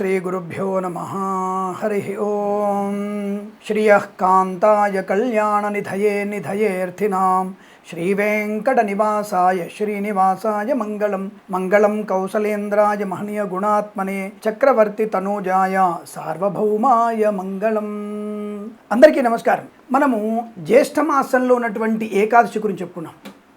శ్రీగురుభ్యో నమ హరి ఓం శ్రియ కాంతాయ కళ్యాణనిధయే నిధయేర్థినాం శ్రీవేంకటనివాసాయ శ్రీనివాసాయ మంగళం మంగళం కౌసలేంద్రాయ మహనీయ గుణాత్మనే చక్రవర్తి తనూజాయ సార్వభౌమాయ మంగళం అందరికీ నమస్కారం. మనము జ్యేష్ఠమాసంలో ఉన్నటువంటి ఏకాదశి గురించి చెప్పుకున్నాం.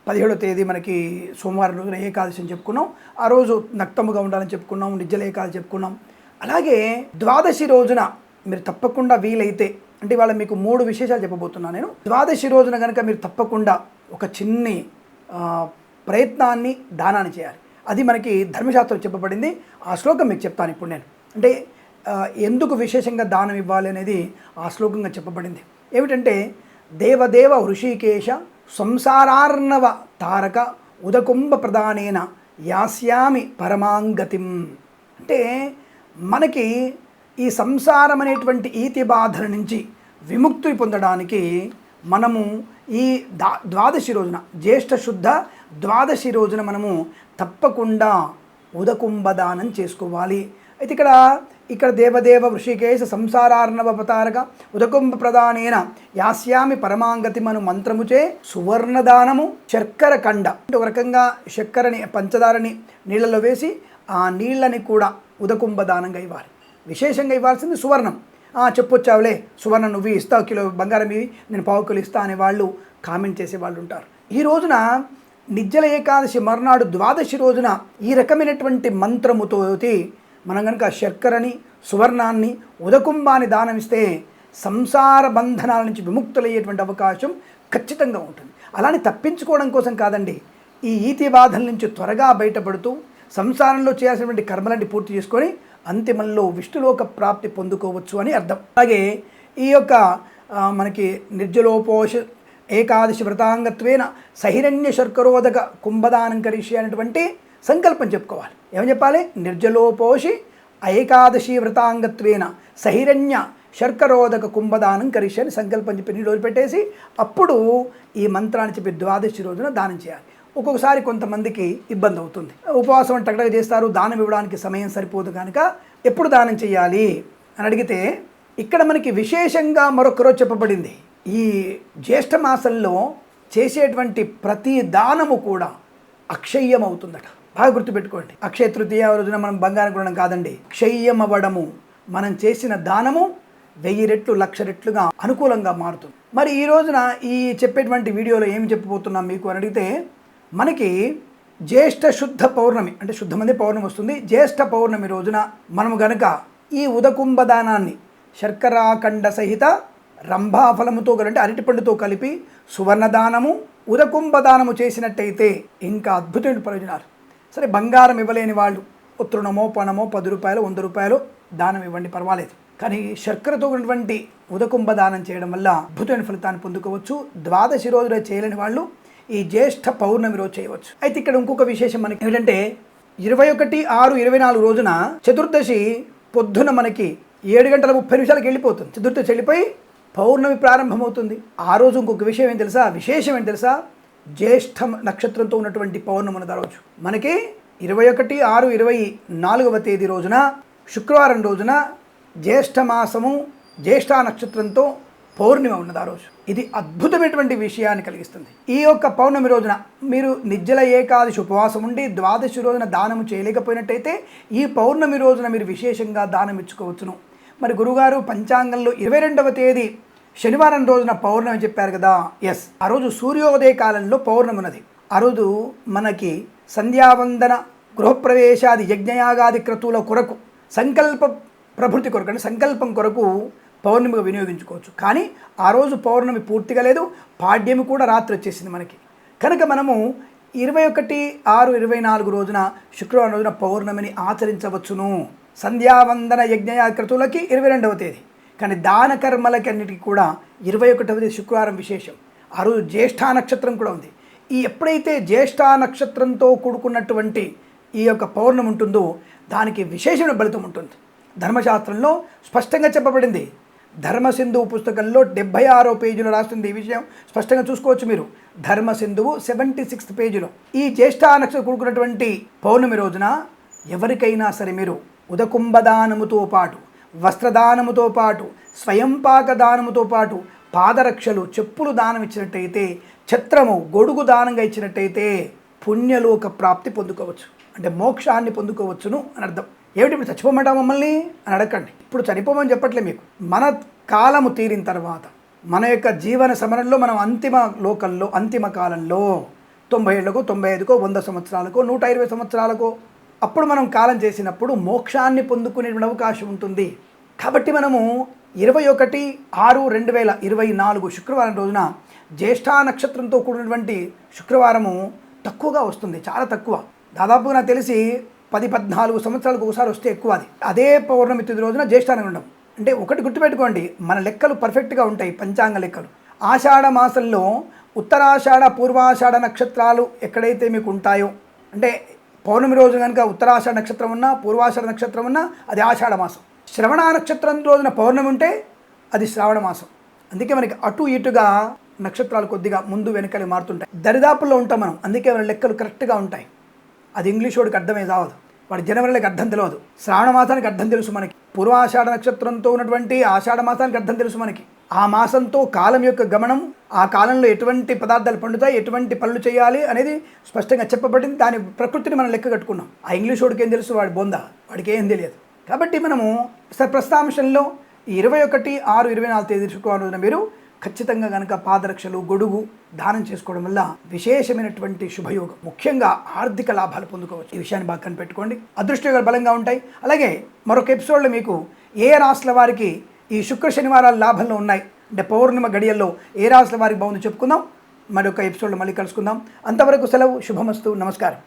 పదిహేడో తేదీ మనకి సోమవారం రోజున ఏకాదశి అని చెప్పుకున్నాం. ఆ రోజు నక్తముగా ఉండాలని చెప్పుకున్నాం. నిజ్జల ఏకాదశి చెప్పుకున్నాం. అలాగే ద్వాదశి రోజున మీరు తప్పకుండా వీలైతే అంటే ఇవాళ మీకు మూడు విశేషాలు చెప్పబోతున్నాను నేను. ద్వాదశి రోజున కనుక మీరు తప్పకుండా ఒక చిన్ని ప్రయత్నాన్ని దానాన్ని చేయాలి. అది మనకి ధర్మశాస్త్రం చెప్పబడింది. ఆ శ్లోకం మీకు చెప్తాను ఇప్పుడు నేను. అంటే ఎందుకు విశేషంగా దానం ఇవ్వాలి అనేది ఆ శ్లోకంగా చెప్పబడింది. ఏమిటంటే దేవదేవ ఋషికేశ సంసారార్ణవ తారక ఉదకుంభ ప్రధానేన యాస్యామి పరమాంగతిం. అంటే మనకి ఈ సంసారం అనేటువంటి ఈతి బాధల నుంచి విముక్తి పొందడానికి మనము ఈ దా ద్వాదశి రోజున జ్యేష్ఠ శుద్ధ ద్వాదశి రోజున మనము తప్పకుండా ఉదకుంభదానం చేసుకోవాలి. అయితే ఇక్కడ ఇక్కడ దేవదేవ వృషికేశ సంసారార్ణవతారక ఉదకుంభ ప్రధానేన యాస్యామి పరమాంగతి మను మంత్రముచే సువర్ణదానము శర్కర కండ ఒక రకంగా చక్కెరని పంచదారని నీళ్ళలో వేసి ఆ నీళ్ళని కూడా ఉదకుంభ దానంగా ఇవ్వాలి. విశేషంగా ఇవ్వాల్సింది సువర్ణం. చెప్పొచ్చావులే సువర్ణం నువ్వు ఇస్తావు కిలో బంగారం ఇవి నేను పావు కిలో ఇస్తా అనే వాళ్ళు కామెంట్ చేసే వాళ్ళు ఉంటారు. ఈ రోజున నిజ్జల ఏకాదశి మర్నాడు ద్వాదశి రోజున ఈ రకమైనటువంటి మంత్రముతో మనం కనుక శర్కరని సువర్ణాన్ని ఉదకుంభాన్ని దానమిస్తే సంసార బంధనాల నుంచి విముక్తులయ్యేటువంటి అవకాశం ఖచ్చితంగా ఉంటుంది. అలానే తప్పించుకోవడం కోసం కాదండి ఈ ఈతి బాధల నుంచి త్వరగా బయటపడుతూ సంసారంలో చేయాల్సినటువంటి కర్మలన్నీ పూర్తి చేసుకొని అంతిమంలో విష్ణులోక ప్రాప్తి పొందుకోవచ్చు అని అర్థం. అలాగే ఈ యొక్క మనకి నిర్జలోపోష ఏకాదశి వ్రతాంగత్వేన సహిరణ్య శర్కరోదక కుంభదానం కరిషి అనేటువంటి సంకల్పం చెప్పుకోవాలి. ఏమని చెప్పాలి? నిర్జలోపోషి ఏకాదశి వ్రతాంగత్వేన సహిరణ్య శర్కరోదక కుంభదానం కరిషి అని సంకల్పం చెప్పి నీళ్ళు పెట్టేసి అప్పుడు ఈ మంత్రాన్ని చెప్పి ద్వాదశి రోజున దానం చేయాలి. ఒక్కొక్కసారి కొంతమందికి ఇబ్బంది అవుతుంది. ఉపవాసం టగటగ చేస్తారు దానం ఇవ్వడానికి సమయం సరిపోదు కనుక ఎప్పుడు దానం చేయాలి? అని అడిగితే ఇక్కడ మనకి విశేషంగా మరొక రోజు చెప్పబడింది. ఈ జ్యేష్ఠ మాసంలో చేసేటువంటి ప్రతి దానము కూడా అక్షయ్యం అవుతుందట బాగా గుర్తుపెట్టుకోండి. అక్షయ తృతీయ రోజున మనం బంగారం కొనడం కాదండి. క్షయ్యం అవ్వడము మనం చేసిన దానము వెయ్యి రెట్లు లక్ష రెట్లుగా అనుకూలంగా మారుతుంది. మరి ఈ రోజున ఈ చెప్పేటువంటి వీడియోలో ఏమి చెప్పబోతున్నాం మీకు అని అడిగితే మనకి జ్యేష్ఠ శుద్ధ పౌర్ణమి అంటే శుద్ధమంది పౌర్ణమి వస్తుంది. జ్యేష్ఠ పౌర్ణమి రోజున మనము గనక ఈ ఉదకుంభ దానాన్ని శర్కరాఖండ సహిత రంభాఫలముతో అంటే అరటిపండుతో కలిపి సువర్ణదానము ఉదకుంభ దానము చేసినట్టయితే ఇంకా అద్భుతమైన ప్రయోజనాలు. సరే బంగారం ఇవ్వలేని వాళ్ళు ఉత్తృణమో పణమో పది రూపాయలు వంద రూపాయలు దానం ఇవ్వండి పర్వాలేదు. కానీ శర్కరతో ఉన్నటువంటి ఉదకుంభ దానం చేయడం వల్ల అద్భుతమైన ఫలితాన్ని పొందుకోవచ్చు. ద్వాదశి రోజులో చేయలేని వాళ్ళు ఈ జ్యేష్ఠ పౌర్ణమి రోజు చేయవచ్చు. అయితే ఇక్కడ ఇంకొక విశేషం మనకి ఏంటంటే ఇరవై ఒకటి ఆరు ఇరవై నాలుగు రోజున చతుర్దశి పొద్దున మనకి ఏడు గంటల ముప్పై నిమిషాలకు వెళ్ళిపోతుంది. చతుర్దశి వెళ్ళిపోయి పౌర్ణమి ప్రారంభమవుతుంది. ఆ రోజు ఇంకొక విషయం ఏం తెలుసా? విశేషం ఏం తెలుసా? జ్యేష్ఠం నక్షత్రంతో ఉన్నటువంటి పౌర్ణమి ఉన్నది ఆ రోజు. మనకి ఇరవై ఒకటి ఆరు ఇరవై నాలుగవ తేదీ రోజున శుక్రవారం రోజున జ్యేష్ఠమాసము జ్యేష్ఠ నక్షత్రంతో పౌర్ణిమ ఉన్నది ఆ రోజు. ఇది అద్భుతమైనటువంటి విషయాన్ని కలిగిస్తుంది. ఈ యొక్క పౌర్ణమి రోజున మీరు నిజ్జల ఏకాదశి ఉపవాసం ఉండి ద్వాదశి రోజున దానము చేయలేకపోయినట్టయితే ఈ పౌర్ణమి రోజున మీరు విశేషంగా దానం ఇచ్చుకోవచ్చును మరి గురుగారు పంచాంగంలో ఇరవై రెండవ తేదీ శనివారం రోజున పౌర్ణమి చెప్పారు కదా? ఎస్ ఆ రోజు సూర్యోదయ కాలంలో పౌర్ణమి ఉన్నది. ఆ రోజు మనకి సంధ్యావందన గృహప్రవేశాది యజ్ఞయాగాది క్రతువుల కొరకు సంకల్ప ప్రభృతి కొరకు అంటే సంకల్పం కొరకు పౌర్ణమిగా వినియోగించుకోవచ్చు. కానీ ఆ రోజు పౌర్ణమి పూర్తిగా లేదు పాడ్యమి కూడా రాత్రి వచ్చేసింది మనకి. కనుక మనము ఇరవై ఒకటి ఆరు ఇరవై నాలుగు రోజున శుక్రవారం రోజున పౌర్ణమిని ఆచరించవచ్చును. సంధ్యావందన యజ్ఞయాకృతులకి ఇరవై రెండవ తేదీ. కానీ దాన కర్మలకన్నిటికీ కూడా ఇరవై ఒకటవది శుక్రవారం విశేషం. ఆ రోజు జ్యేష్ఠ నక్షత్రం కూడా ఉంది. ఈ ఎప్పుడైతే జ్యేష్ఠ నక్షత్రంతో కూడుకున్నటువంటి ఈ యొక్క పౌర్ణమి ఉంటుందో దానికి విశేషమైన ఫలితం ఉంటుంది. ధర్మశాస్త్రంలో స్పష్టంగా చెప్పబడింది. ధర్మసింధువు పుస్తకంలో డెబ్భై ఆరో పేజీలో రాస్తుంది ఈ విషయం. స్పష్టంగా చూసుకోవచ్చు మీరు. ధర్మసింధువు సెవెంటీ సిక్స్త్ పేజీలో. ఈ జ్యేష్ఠ నక్షత్రం కూడుకున్నటువంటి పౌర్ణమి రోజున ఎవరికైనా సరే మీరు ఉదకుంభదానముతో పాటు వస్త్రదానముతో పాటు స్వయంపాక దానముతో పాటు పాదరక్షలు చెప్పులు దానం ఇచ్చినట్టయితే ఛత్రము గొడుగు దానంగా ఇచ్చినట్టయితే పుణ్యలోక ప్రాప్తి పొందుకోవచ్చు. అంటే మోక్షాన్ని పొందుకోవచ్చును అని అర్థం. ఏమిటి ఇప్పుడు చచ్చిపోమంటా మమ్మల్ని? అని అడగండి ఇప్పుడు చనిపోమని చెప్పట్లే మీకు. మన కాలము తీరిన తర్వాత మన యొక్క జీవన సమరంలో మనం అంతిమ లోకంలో అంతిమ కాలంలో తొంభై ఏళ్ళకో తొంభై ఐదుకో వంద సంవత్సరాలకో నూట ఇరవై సంవత్సరాలకో అప్పుడు మనం కాలం చేసినప్పుడు మోక్షాన్ని పొందుకునే అవకాశం ఉంటుంది. కాబట్టి మనము ఇరవై ఒకటి ఆరు రెండు వేల ఇరవై నాలుగు శుక్రవారం రోజున జ్యేష్ఠ నక్షత్రంతో కూడినటువంటి శుక్రవారము తక్కువగా వస్తుంది చాలా తక్కువ. దాదాపు నాకు తెలిసి పది పద్నాలుగు సంవత్సరాలకు ఒకసారి వస్తే ఎక్కువ అది. అదే పౌర్ణమి తిథి రోజున జ్యేష్ఠాన ఉండడం అంటే ఒకటి గుర్తుపెట్టుకోండి మన లెక్కలు పర్ఫెక్ట్గా ఉంటాయి పంచాంగ లెక్కలు. ఆషాఢ మాసంలో ఉత్తరాషాఢ పూర్వాషాఢ నక్షత్రాలు ఎక్కడైతే మీకు ఉంటాయో అంటే పౌర్ణమి రోజు కనుక ఉత్తరాషాఢ నక్షత్రం ఉన్నా పూర్వాషాఢ నక్షత్రం ఉన్నా అది ఆషాఢ మాసం. శ్రవణ నక్షత్రం రోజున పౌర్ణమి ఉంటే అది శ్రావణ మాసం. అందుకే మనకి అటు ఇటుగా నక్షత్రాలు కొద్దిగా ముందు వెనకలు మారుతుంటాయి. దరిదాపుల్లో ఉంటాం మనం. అందుకే మన లెక్కలు కరెక్ట్గా ఉంటాయి. అది ఇంగ్లీష్ వాడికి అర్థమే కావదు వాడి జనవరిలోకి అర్థం తెలియదు శ్రావణ మాసానికి అర్థం తెలుసు మనకి. పూర్వాషాఢ నక్షత్రంతో ఉన్నటువంటి ఆషాఢ మాసానికి అర్థం తెలుసు మనకి. ఆ మాసంతో కాలం యొక్క గమనం ఆ కాలంలో ఎటువంటి పదార్థాలు పండుతాయి ఎటువంటి పనులు చేయాలి అనేది స్పష్టంగా చెప్పబడింది. దాని ప్రకృతిని మనం లెక్క కట్టుకున్నాం. ఆ ఇంగ్లీష్ వాడికి ఏం తెలుసు? వాడి బొంద. వాడికి ఏం తెలియదు. కాబట్టి మనము ప్రస్తాంశంలో ఇరవై ఒకటి ఆరు ఇరవై నాలుగు తేదీ శుక్రవారం రోజున మీరు ఖచ్చితంగా కనుక పాదరక్షలు గొడుగు దానం చేసుకోవడం వల్ల విశేషమైనటువంటి శుభయోగం. ముఖ్యంగా ఆర్థిక లాభాలు పొందుకోవచ్చు. ఈ విషయాన్ని బాగా కనిపెట్టుకోండి. అదృష్టయోగాలు బలంగా ఉంటాయి. అలాగే మరొక ఎపిసోడ్లో మీకు ఏ రాష్ట్రాల వారికి ఈ శుక్ర శనివారాలు లాభంలో ఉన్నాయి. అంటే పౌర్ణిమ గడియల్లో ఏ రాసుల వారికి బాగుందో చెప్పుకుందాం. మరొక ఎపిసోడ్లో మళ్ళీ కలుసుకుందాం. అంతవరకు సెలవు శుభమస్తు నమస్కారం.